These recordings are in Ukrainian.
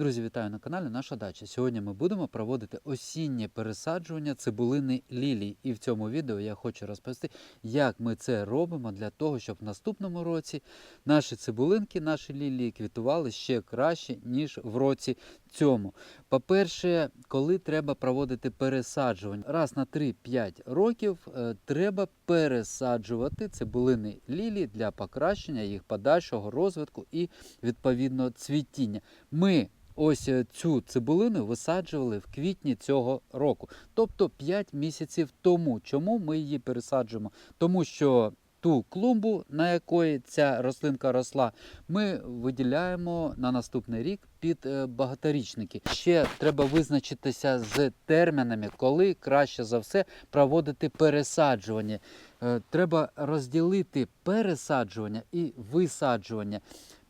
Друзі, вітаю на каналі Наша Дача. Сьогодні ми будемо проводити осіннє пересаджування цибулини лілій. І в цьому відео я хочу розповісти, як ми це робимо для того, щоб в наступному році наші цибулинки, наші лілії квітували ще краще, ніж в році цьому. По-перше, коли треба проводити пересаджування, раз на 3-5 років е, треба пересаджувати цибулини лілії для покращення їх подальшого розвитку і відповідно цвітіння. Ми ось е, цю цибулину висаджували в квітні цього року, тобто 5 місяців тому. Чому ми її пересаджуємо? Тому що ту клумбу, на якої ця рослинка росла, ми виділяємо на наступний рік під е, багаторічники. Ще треба визначитися з термінами, коли краще за все проводити пересаджування. Е, Треба розділити пересаджування і висаджування.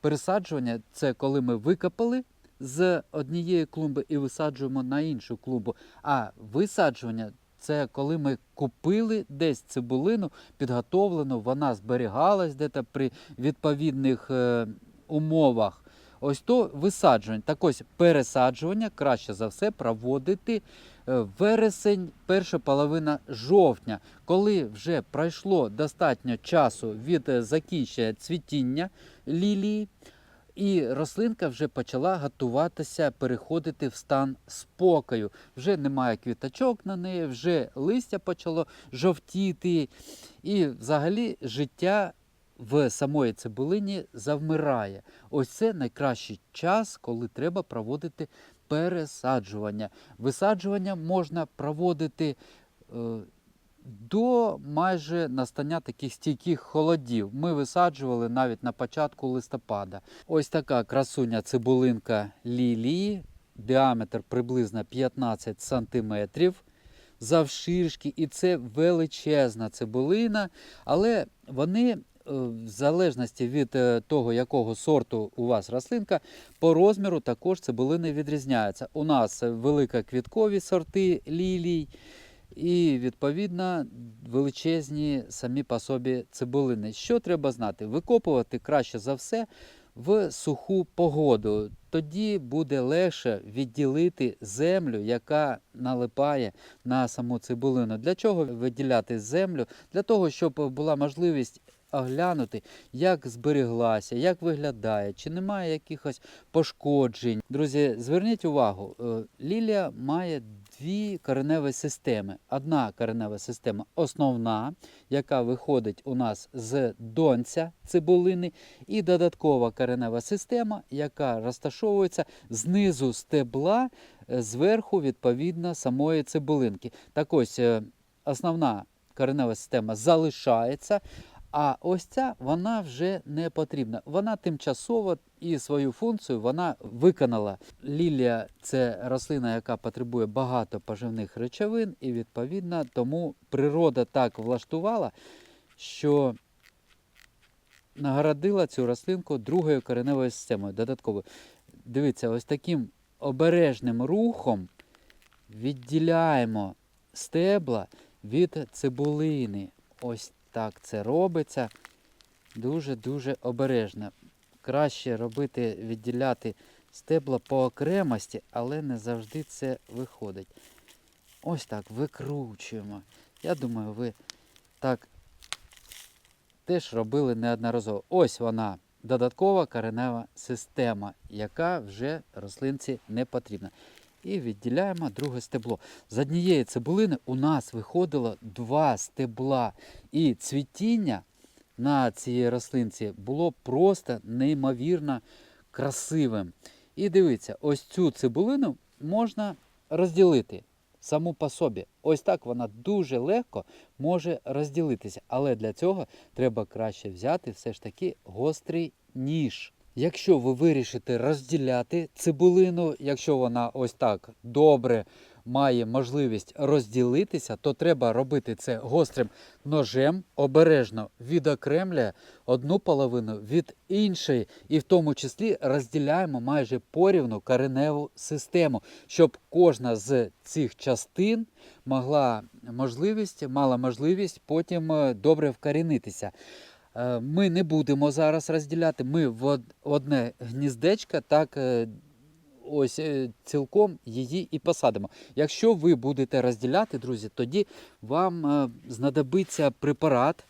Пересаджування це коли ми викопали з однієї клумби і висаджуємо на іншу клумбу. А висаджування це коли ми купили десь цибулину, підготовлену, вона зберігалась десь при відповідних е, умовах. Ось то висаджування. Так ось пересаджування краще за все проводити е, вересень, перша половина жовтня, коли вже пройшло достатньо часу від е, закінчення цвітіння лілії, і рослинка вже почала готуватися переходити в стан спокою. Вже немає квіточок на неї, вже листя почало жовтіти, і взагалі життя в самої цибулині завмирає. Ось це найкращий час, коли треба проводити пересаджування. Висаджування можна проводити. Е, до майже настання таких стійких холодів. Ми висаджували навіть на початку листопада. Ось така красуня цибулинка лілії, діаметр приблизно 15 см завширшки, і це величезна цибулина, але вони. е, В залежності від е, того, якого сорту у вас рослинка, по розміру також цибулини відрізняються. У нас великоквіткові сорти лілій, і відповідно величезні самі по собі цибулини. Що треба знати? Викопувати краще за все в суху погоду. Тоді буде легше відділити землю, яка налипає на саму цибулину. Для чого виділяти землю? Для того, щоб була можливість оглянути, як зберіглася, як виглядає, чи немає якихось пошкоджень. Друзі, зверніть увагу, е, лілія має дві кореневі системи. Одна коренева система основна, яка виходить у нас з донця цибулини, і додаткова коренева система, яка розташовується знизу стебла, е, зверху, відповідно, самої цибулинки. Так ось е, основна коренева система залишається. А ось ця вона вже не потрібна. Вона тимчасово і свою функцію вона виконала. Лілія це рослина, яка потребує багато поживних речовин, і відповідно тому природа так влаштувала, що нагородила цю рослинку другою кореневою системою додатковою. Дивіться, ось таким обережним рухом відділяємо стебла від цибулини. Ось так це робиться. Дуже-дуже обережно. Краще робити, відділяти стебла по окремості, але не завжди це виходить. Ось так викручуємо. Я думаю, ви так теж робили неодноразово. Ось вона, додаткова коренева система, яка вже рослинці не потрібна. І відділяємо друге стебло. З однієї цибулини у нас виходило два стебла. І цвітіння на цій рослинці було просто неймовірно красивим. І дивіться, ось цю цибулину можна розділити саму по собі. Ось так вона дуже легко може розділитися. Але для цього треба краще взяти все ж таки гострий ніж. Якщо ви вирішите розділяти цибулину, якщо вона ось так добре має можливість розділитися, то треба робити це гострим ножем, обережно відокремлює одну половину від іншої, і в тому числі розділяємо майже порівну кореневу систему, щоб кожна з цих частин могла можливість, мала можливість потім е, добре вкорінитися. Е, Ми не будемо зараз розділяти. Ми в одне гніздечко так е, ось е, цілком її і посадимо. Якщо ви будете розділяти, друзі, тоді вам знадобиться препарат,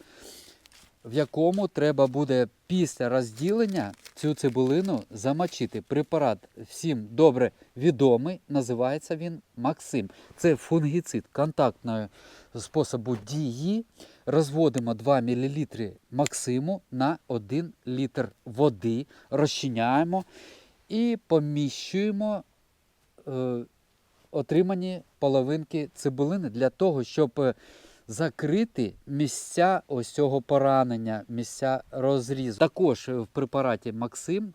в якому треба буде після розділення цю цибулину замочити. Препарат всім добре відомий, називається він Максим. Це фунгіцид контактного способу дії. Розводимо 2 мл Максиму на 1 літр води, розчиняємо і поміщуємо е, отримані половинки цибулини для того, щоб е, закрити місця ось поранення, місця розрізу. Також в препараті Максим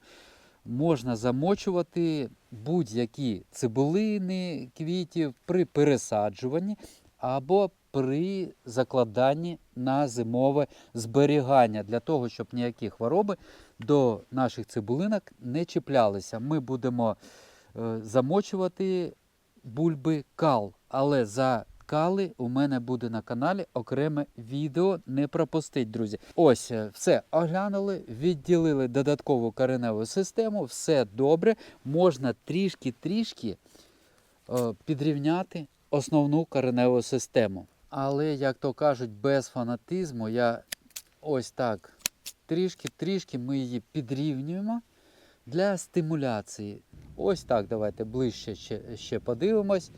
можна замочувати будь-які цибулини, квітів при пересаджуванні або при закладанні на зимове зберігання для того, щоб ніякі хвороби до наших цибулинок не чіплялися. Ми будемо е, замочувати бульби кал, але за кали у мене буде на каналі окреме відео. Не пропустіть, друзі. Ось е, все оглянули, відділили додаткову кореневу систему, все добре. Можна трішки-трішки е, підрівняти основну кореневу систему. Але, як то кажуть, без фанатизму я ось так трішки-трішки ми її підрівнюємо для стимуляції. Ось так, давайте ближче ще, ще подивимось,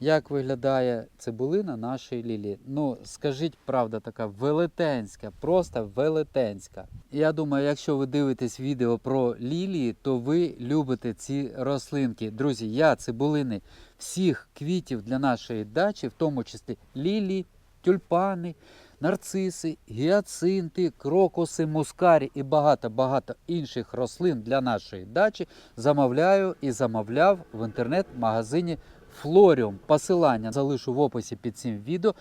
як виглядає цибулина нашої лілії. Ну, скажіть, правда, така велетенська, просто велетенська. Я думаю, якщо ви дивитесь відео про лілії, то ви любите ці рослинки. Друзі, я цибулини всіх квітів для нашої дачі, в тому числі лілії, тюльпани, нарциси, гіацинти, крокуси, мускарі і багато-багато інших рослин для нашої дачі замовляю і замовляв в інтернет-магазині Флоріум. Посилання залишу в описі під цим відео.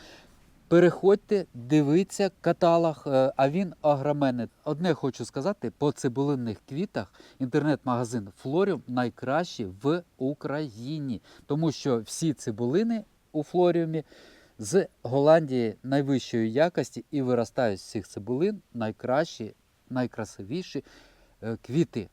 Переходьте, дивіться каталог, е, а він огроменний. Одне хочу сказати, по цибулинних квітах інтернет-магазин Флоріум найкращий в Україні, тому що всі цибулини у Флоріумі з Голландії найвищої якості і виростають з цих цибулин найкращі, найкрасивіші е, квіти.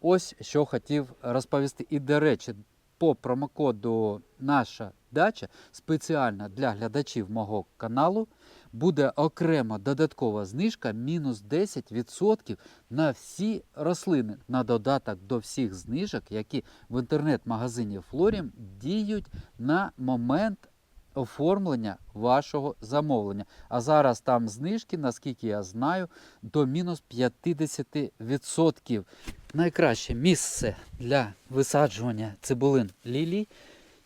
Ось що хотів розповісти. І, до речі, по промокоду наша дача спеціально для глядачів мого каналу буде окрема додаткова знижка мінус 10% на всі рослини. На додаток до всіх знижок, які в інтернет-магазині Флорім діють на момент оформлення вашого замовлення. А зараз там знижки, наскільки я знаю, до мінус 50%. Найкраще місце для висаджування цибулин лілій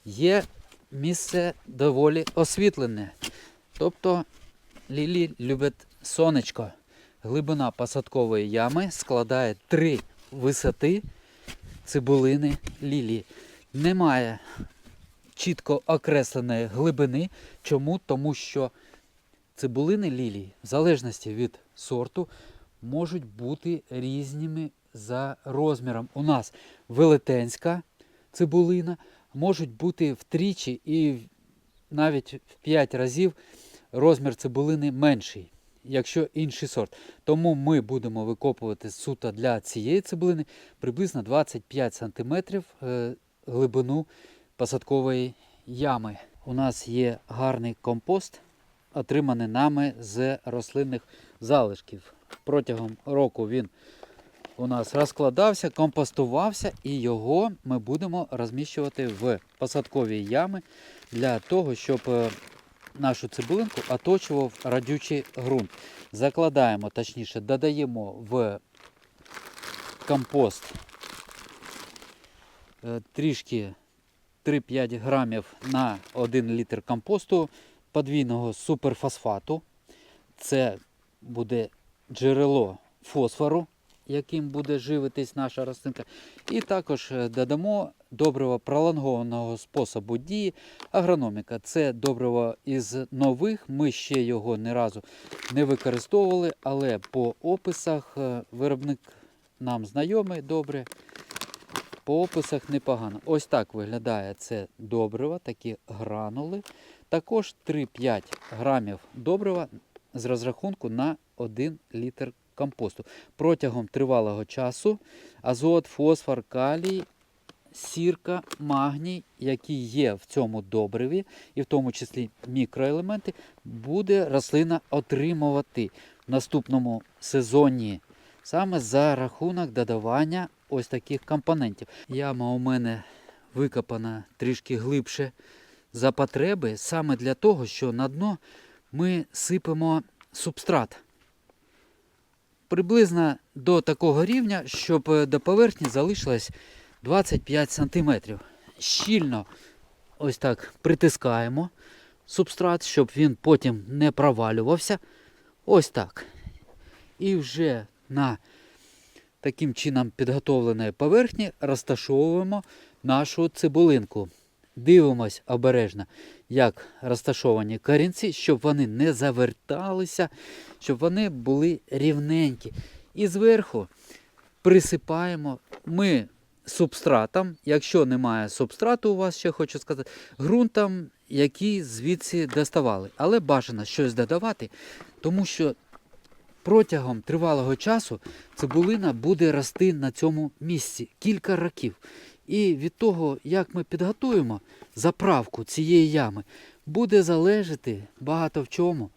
є місце доволі освітлене. Тобто лілії люблять сонечко. Глибина посадкової ями складає 3 висоти цибулини лілії. Немає чітко окресленої глибини. Чому? Тому що цибулини лілії, в залежності від сорту, можуть бути різними за розміром. У нас велетенська цибулина, можуть бути втричі і навіть в 5 разів розмір цибулини менший, якщо інший сорт. Тому ми будемо викопувати суто для цієї цибулини приблизно 25 см е, глибину посадкової ями. У нас є гарний компост, отриманий нами з рослинних залишків. Протягом року він у нас розкладався, компостувався, і його ми будемо розміщувати в посадкові ями для того, щоб е, нашу цибулинку оточував радючий ґрунт. Закладаємо, точніше, додаємо в компост е, трішки 3-5 грамів на 1 літр компосту подвійного суперфосфату. Це буде джерело фосфору, яким буде живитись наша рослинка. І також е, додамо добриво пролонгованого способу дії агрономіка. Це добриво із нових. Ми ще його ні разу не використовували, але по описах е, виробник нам знайомий добре. По описах непогано. Ось так виглядає це добриво, такі гранули. Також 3-5 грамів добрива з розрахунку на 1 літр компосту. Протягом тривалого часу азот, фосфор, калій сірка, магній, які є в цьому добриві, і в тому числі мікроелементи, буде рослина отримувати в наступному сезоні саме за рахунок додавання ось таких компонентів. Яма у мене викопана трішки глибше за потреби, саме для того, що на дно ми сипемо субстрат. Приблизно до такого рівня, щоб е, до поверхні залишилось 25 см. Щільно ось так притискаємо субстрат, щоб він потім не провалювався. Ось так. І вже на таким чином підготовленої поверхні розташовуємо нашу цибулинку. Дивимось обережно, як розташовані корінці, щоб вони не заверталися, щоб вони були рівненькі. І зверху присипаємо ми субстратом, якщо немає субстрату у вас, ще хочу сказати, ґрунтом, який звідси доставали. Але бажано щось додавати, тому що протягом тривалого часу цибулина буде рости на цьому місці кілька років. І від того, як ми підготуємо заправку цієї ями, буде залежати багато в чому,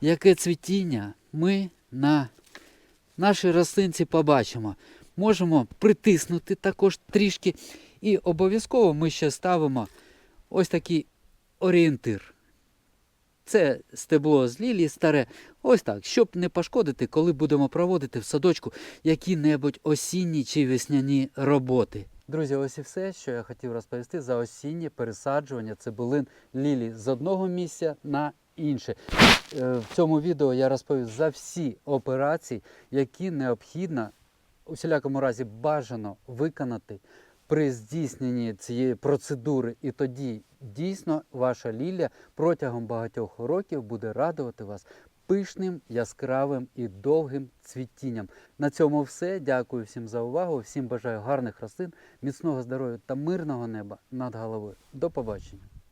яке цвітіння ми на нашій рослинці побачимо. Можемо притиснути також трішки. І обов'язково ми ще ставимо ось такий орієнтир. Це стебло з лілії старе. Ось так, щоб не пошкодити, коли будемо проводити в садочку які-небудь осінні чи весняні роботи. Друзі, ось і все, що я хотів розповісти за осіннє пересаджування цибулин лілій з одного місця на інше. Е, В цьому відео я розповів за всі операції, які необхідно у всілякому разі бажано виконати при здійсненні цієї процедури, і тоді дійсно ваша лілія протягом багатьох років буде радувати вас пишним, яскравим і довгим цвітінням. На цьому все. Дякую всім за увагу. Всім бажаю гарних рослин, міцного здоров'я та мирного неба над головою. До побачення.